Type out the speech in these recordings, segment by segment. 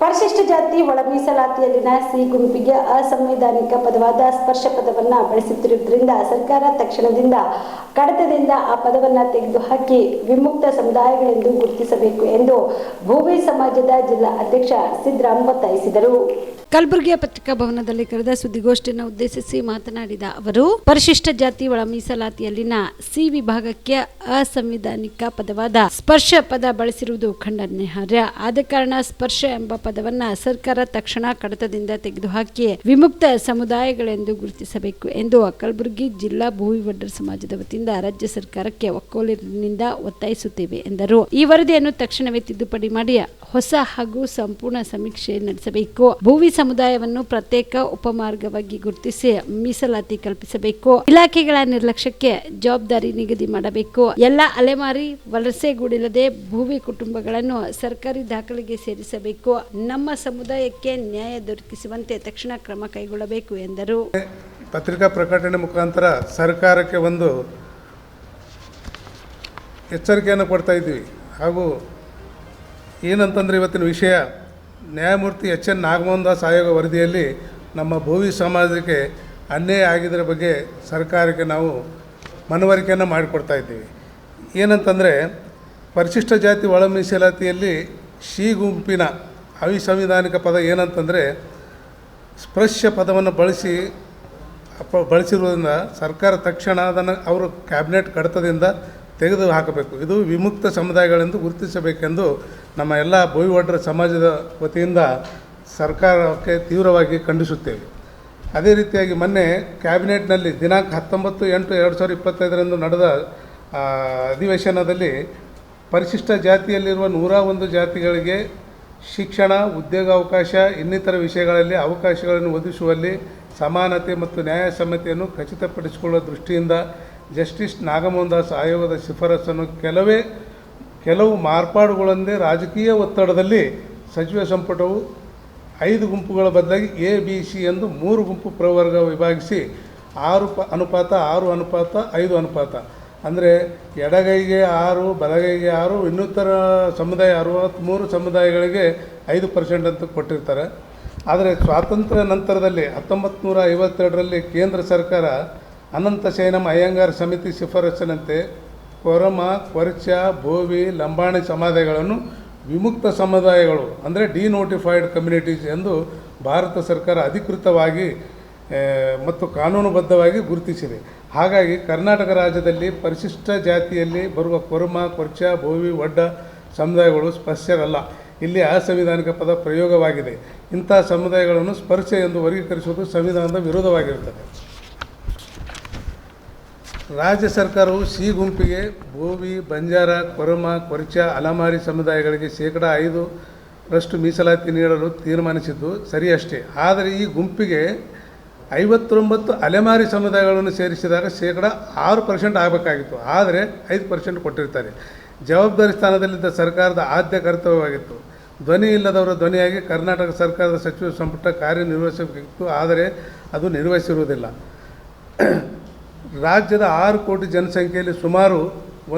ಪರಿಶಿಷ್ಟ ಜಾತಿ ಒಳ ಮೀಸಲಾತಿಯಲ್ಲಿನ ಸಿ ಗುಂಪಿಗೆ ಅಸಂವಿಧಾನಿಕ ಪದವಾದ ಸ್ಪರ್ಶ ಪದವನ್ನ ಬಳಸುತ್ತಿರುವುದರಿಂದ ಸರ್ಕಾರ ತಕ್ಷಣದಿಂದ ಕಡತದಿಂದ ಆ ಪದವನ್ನ ತೆಗೆದುಹಾಕಿ ವಿಮುಕ್ತ ಸಮುದಾಯಗಳೆಂದು ಗುರುತಿಸಬೇಕು ಎಂದು ಭೂವಿ ಸಮಾಜದ ಜಿಲ್ಲಾ ಅಧ್ಯಕ್ಷ ಸಿದ್ದರಾಮ್ ಒತ್ತಾಯಿಸಿದರು. ಕಲಬುರಗಿಯ ಪತ್ರಿಕಾ ಭವನದಲ್ಲಿ ಕರೆದ ಸುದ್ದಿಗೋಷ್ಠಿಯನ್ನು ಉದ್ದೇಶಿಸಿ ಮಾತನಾಡಿದ ಅವರು, ಪರಿಶಿಷ್ಟ ಜಾತಿ ಒಳ ಮೀಸಲಾತಿಯಲ್ಲಿನ ಸಿ ವಿಭಾಗಕ್ಕೆ ಅಸಂವಿಧಾನಿಕ ಪದವಾದ ಸ್ಪರ್ಶ ಪದ ಬಳಸಿರುವುದು ಖಂಡನಾರ್ಹ ಆದ ಕಾರಣ ಸ್ಪರ್ಶ ಎಂಬ ಪದವನ್ನ ಸರ್ಕಾರ ತಕ್ಷಣ ಕಡತದಿಂದ ತೆಗೆದುಹಾಕಿ ವಿಮುಕ್ತ ಸಮುದಾಯಗಳೆಂದು ಗುರುತಿಸಬೇಕು ಎಂದು ಕಲಬುರಗಿ ಜಿಲ್ಲಾ ಭೂವಿವಡ್ಡರ ಸಮಾಜದ ವತಿಯಿಂದ ರಾಜ್ಯ ಸರ್ಕಾರಕ್ಕೆ ಒಕ್ಕೋಲಿನಿಂದ ಒತ್ತಾಯಿಸುತ್ತೇವೆ ಎಂದರು. ಈ ವರದಿಯನ್ನು ತಕ್ಷಣವೇ ತಿದ್ದುಪಡಿ ಮಾಡಿ ಹೊಸ ಹಾಗೂ ಸಂಪೂರ್ಣ ಸಮೀಕ್ಷೆ ನಡೆಸಬೇಕು. ಭೂವಿ ಸಮುದಾಯವನ್ನು ಪ್ರತ್ಯೇಕ ಉಪಮಾರ್ಗವಾಗಿ ಗುರುತಿಸಿ ಮೀಸಲಾತಿ ಕಲ್ಪಿಸಬೇಕು. ಇಲಾಖೆಗಳ ನಿರ್ಲಕ್ಷ್ಯಕ್ಕೆ ಜವಾಬ್ದಾರಿ ನಿಗದಿ ಮಾಡಬೇಕು. ಎಲ್ಲ ಅಲೆಮಾರಿ ವಲಸೆಗೂಡಿಲ್ಲದೆ ಭೂಮಿ ಕುಟುಂಬಗಳನ್ನು ಸರ್ಕಾರಿ ದಾಖಲೆಗೆ ಸೇರಿಸಬೇಕು. ನಮ್ಮ ಸಮುದಾಯಕ್ಕೆ ನ್ಯಾಯ ದೊರಕಿಸುವಂತೆ ತಕ್ಷಣ ಕ್ರಮ ಕೈಗೊಳ್ಳಬೇಕು ಎಂದರು. ಪತ್ರಿಕಾ ಪ್ರಕಟಣೆ ಮುಖಾಂತರ ಸರ್ಕಾರಕ್ಕೆ ಒಂದು ಎಚ್ಚರಿಕೆಯನ್ನು ಕೊಡ್ತಾ ಇದ್ದೀವಿ. ಹಾಗೂ ಏನಂತಂದ್ರೆ ಇವತ್ತಿನ ವಿಷಯ ನ್ಯಾಯಮೂರ್ತಿ ಎಚ್ ಎನ್ ನಾಗಮೋಹನ್ ದಾಸ್ ಆಯೋಗ ವರದಿಯಲ್ಲಿ ನಮ್ಮ ಭೂವಿ ಸಮಾಜಕ್ಕೆ ಅನ್ಯಾಯ ಆಗಿದ್ದರ ಬಗ್ಗೆ ಸರ್ಕಾರಕ್ಕೆ ನಾವು ಮನವರಿಕೆಯನ್ನು ಮಾಡಿಕೊಡ್ತಾ ಇದ್ದೀವಿ. ಏನಂತಂದರೆ, ಪರಿಶಿಷ್ಟ ಜಾತಿ ಒಳ ಮೀಸಲಾತಿಯಲ್ಲಿ ಶಿ ಗುಂಪಿನ ಅವಿಸಂವಿಧಾನಿಕ ಪದ ಏನಂತಂದರೆ, ಸ್ಪೃಶ್ಯ ಪದವನ್ನು ಬಳಸಿ ಬಳಸಿರುವುದರಿಂದ ಸರ್ಕಾರ ತಕ್ಷಣ ಅದನ್ನು ಅವರು ಕ್ಯಾಬಿನೆಟ್ ಕಡತದಿಂದ ತೆಗೆದು ಹಾಕಬೇಕು ಇದು ವಿಮುಕ್ತ ಸಮುದಾಯಗಳೆಂದು ಗುರುತಿಸಬೇಕೆಂದು ನಮ್ಮ ಎಲ್ಲ ಬೋಯಿವಡ್ರ ಸಮಾಜದ ವತಿಯಿಂದ ಸರ್ಕಾರಕ್ಕೆ ತೀವ್ರವಾಗಿ ಖಂಡಿಸುತ್ತೇವೆ. ಅದೇ ರೀತಿಯಾಗಿ ಮೊನ್ನೆ ಕ್ಯಾಬಿನೆಟ್ನಲ್ಲಿ ದಿನಾಂಕ ಹತ್ತೊಂಬತ್ತು ಎಂಟು ಎರಡು ಸಾವಿರದ ಇಪ್ಪತ್ತೈದರಂದು ನಡೆದ ಅಧಿವೇಶನದಲ್ಲಿ ಪರಿಶಿಷ್ಟ ಜಾತಿಯಲ್ಲಿರುವ ನೂರ ಒಂದು ಜಾತಿಗಳಿಗೆ ಶಿಕ್ಷಣ, ಉದ್ಯೋಗಾವಕಾಶ, ಇನ್ನಿತರ ವಿಷಯಗಳಲ್ಲಿ ಅವಕಾಶಗಳನ್ನು ಒದಗಿಸುವಲ್ಲಿ ಸಮಾನತೆ ಮತ್ತು ನ್ಯಾಯಸಮ್ಮತೆಯನ್ನು ಖಚಿತಪಡಿಸಿಕೊಳ್ಳುವ ದೃಷ್ಟಿಯಿಂದ ಜಸ್ಟಿಸ್ ನಾಗಮೋಹನ್ ದಾಸ್ ಆಯೋಗದ ಶಿಫಾರಸನ್ನು ಕೆಲವೇ, ಕೆಲವು ಮಾರ್ಪಾಡುಗಳೊಂದೇ ರಾಜಕೀಯ ಒತ್ತಡದಲ್ಲಿ ಸಚಿವ ಸಂಪುಟವು ಐದು ಗುಂಪುಗಳ ಬದಲಾಗಿ ಎ, ಬಿ, ಸಿ ಎಂದು ಮೂರು ಗುಂಪು ಪ್ರವರ್ಗ ವಿಭಾಗಿಸಿ ಆರು ಪ, ಅನುಪಾತ, ಆರು ಅನುಪಾತ, ಐದು ಅನುಪಾತ. ಅಂದರೆ ಎಡಗೈಗೆ ಆರು, ಬಲಗೈಗೆ ಆರು, ಇನ್ನಿತರ ಸಮುದಾಯ ಅರವತ್ತ್ಮೂರು ಸಮುದಾಯಗಳಿಗೆ ಐದು ಪರ್ಸೆಂಟ್ ಅಂತ ಕೊಟ್ಟಿರ್ತಾರೆ. ಆದರೆ ಸ್ವಾತಂತ್ರ್ಯ ನಂತರದಲ್ಲಿ ಹತ್ತೊಂಬತ್ತು ನೂರ ಐವತ್ತೆರಡರಲ್ಲಿ ಕೇಂದ್ರ ಸರ್ಕಾರ ಅನಂತ ಶಯನಂ ಅಯ್ಯಂಗಾರ್ ಸಮಿತಿ ಶಿಫಾರಸಿನಂತೆ ಕೊರಮ ಕೊರ್ಚ ಭೋವಿ, ಲಂಬಾಣಿ ಸಮುದಾಯಗಳನ್ನು ವಿಮುಕ್ತ ಸಮುದಾಯಗಳು ಅಂದರೆ ಡಿನೋಟಿಫೈಡ್ ಕಮ್ಯುನಿಟೀಸ್ ಎಂದು ಭಾರತ ಸರ್ಕಾರ ಅಧಿಕೃತವಾಗಿ ಮತ್ತು ಕಾನೂನುಬದ್ಧವಾಗಿ ಗುರುತಿಸಿದೆ. ಹಾಗಾಗಿ ಕರ್ನಾಟಕ ರಾಜ್ಯದಲ್ಲಿ ಪರಿಶಿಷ್ಟ ಜಾತಿಯಲ್ಲಿ ಬರುವ ಕೊರಮ ಕೊರ್ಚ ಭೋವಿ ಒಡ್ಡ ಸಮುದಾಯಗಳು ಸ್ಪರ್ಶರಲ್ಲ. ಇಲ್ಲಿ ಅಸಂವಿಧಾನಿಕ ಪದ ಪ್ರಯೋಗವಾಗಿದೆ. ಇಂಥ ಸಮುದಾಯಗಳನ್ನು ಸ್ಪರ್ಶ ಎಂದು ವರ್ಗೀಕರಿಸುವುದು ಸಂವಿಧಾನದ ವಿರೋಧವಾಗಿರುತ್ತದೆ. ರಾಜ್ಯ ಸರ್ಕಾರವು ಸಿ ಗುಂಪಿಗೆ ಬೋವಿ ಬಂಜಾರ, ಕೊರಮ, ಕೊರ್ಚ, ಅಲಮಾರಿ ಸಮುದಾಯಗಳಿಗೆ ಶೇಕಡ ಐದರಷ್ಟು ಮೀಸಲಾತಿ ನೀಡಲು ತೀರ್ಮಾನಿಸಿದ್ದು ಸರಿಯಷ್ಟೇ. ಆದರೆ ಈ ಗುಂಪಿಗೆ ಐವತ್ತೊಂಬತ್ತು ಅಲೆಮಾರಿ ಸಮುದಾಯಗಳನ್ನು ಸೇರಿಸಿದಾಗ ಶೇಕಡ ಆರು ಪರ್ಸೆಂಟ್ ಆಗಬೇಕಾಗಿತ್ತು. ಆದರೆ ಐದು ಪರ್ಸೆಂಟ್ ಕೊಟ್ಟಿರ್ತಾರೆ. ಜವಾಬ್ದಾರಿ ಸ್ಥಾನದಲ್ಲಿದ್ದ ಸರ್ಕಾರದ ಆದ್ಯ ಕರ್ತವ್ಯವಾಗಿತ್ತು. ಧ್ವನಿ ಇಲ್ಲದವರ ಧ್ವನಿಯಾಗಿ ಕರ್ನಾಟಕ ಸರ್ಕಾರದ ಸಚಿವ ಸಂಪುಟ ಕಾರ್ಯನಿರ್ವಹಿಸಬೇಕಿತ್ತು. ಆದರೆ ಅದು ನಿರ್ವಹಿಸಿರುವುದಿಲ್ಲ. ರಾಜ್ಯದ ಆರು ಕೋಟಿ ಜನಸಂಖ್ಯೆಯಲ್ಲಿ ಸುಮಾರು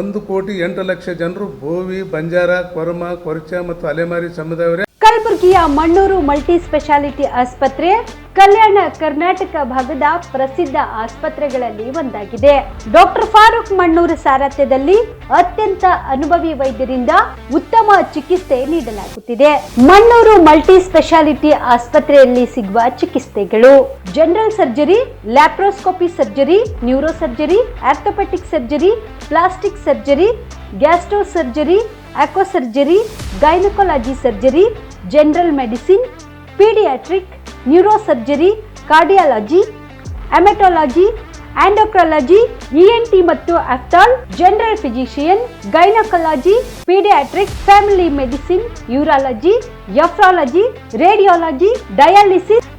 ಒಂದು ಕೋಟಿ ಎಂಟು ಲಕ್ಷ ಜನರು ಭೋವಿ ಬಂಜಾರ, ಕೊರಮ, ಕೊರಚ ಮತ್ತು ಅಲೆಮಾರಿ ಸಮುದಾಯವರೇ. ಕಲಬುರಗಿಯ ಮಣ್ಣೂರು ಮಲ್ಟಿ ಸ್ಪೆಷಾಲಿಟಿ ಆಸ್ಪತ್ರೆ, ಕಲ್ಯಾಣ ಕರ್ನಾಟಕ ಭಾಗದ ಪ್ರಸಿದ್ಧ ಆಸ್ಪತ್ರೆಗಳಲ್ಲಿ ಒಂದಾಗಿದೆ. ಡಾಕ್ಟರ್ ಫಾರೂಕ್ ಮಣ್ಣೂರು ಸಾರಥ್ಯದಲ್ಲಿ ಅತ್ಯಂತ ಅನುಭವಿ ವೈದ್ಯರಿಂದ ಉತ್ತಮ ಚಿಕಿತ್ಸೆ ನೀಡಲಾಗುತ್ತಿದೆ. ಮಣ್ಣೂರು ಮಲ್ಟಿ ಸ್ಪೆಷಾಲಿಟಿ ಆಸ್ಪತ್ರೆಯಲ್ಲಿ ಸಿಗುವ ಚಿಕಿತ್ಸೆಗಳು. General surgery laparoscopy surgery neuro surgery orthopaedic surgery plastic surgery gastro surgery onco surgery gynaecology surgery general medicine paediatric neuro surgery cardiology haematology endocrinology ENT ಮತ್ತು ophthal general physician gynaecology paediatric family medicine urology nephrology radiology dialysis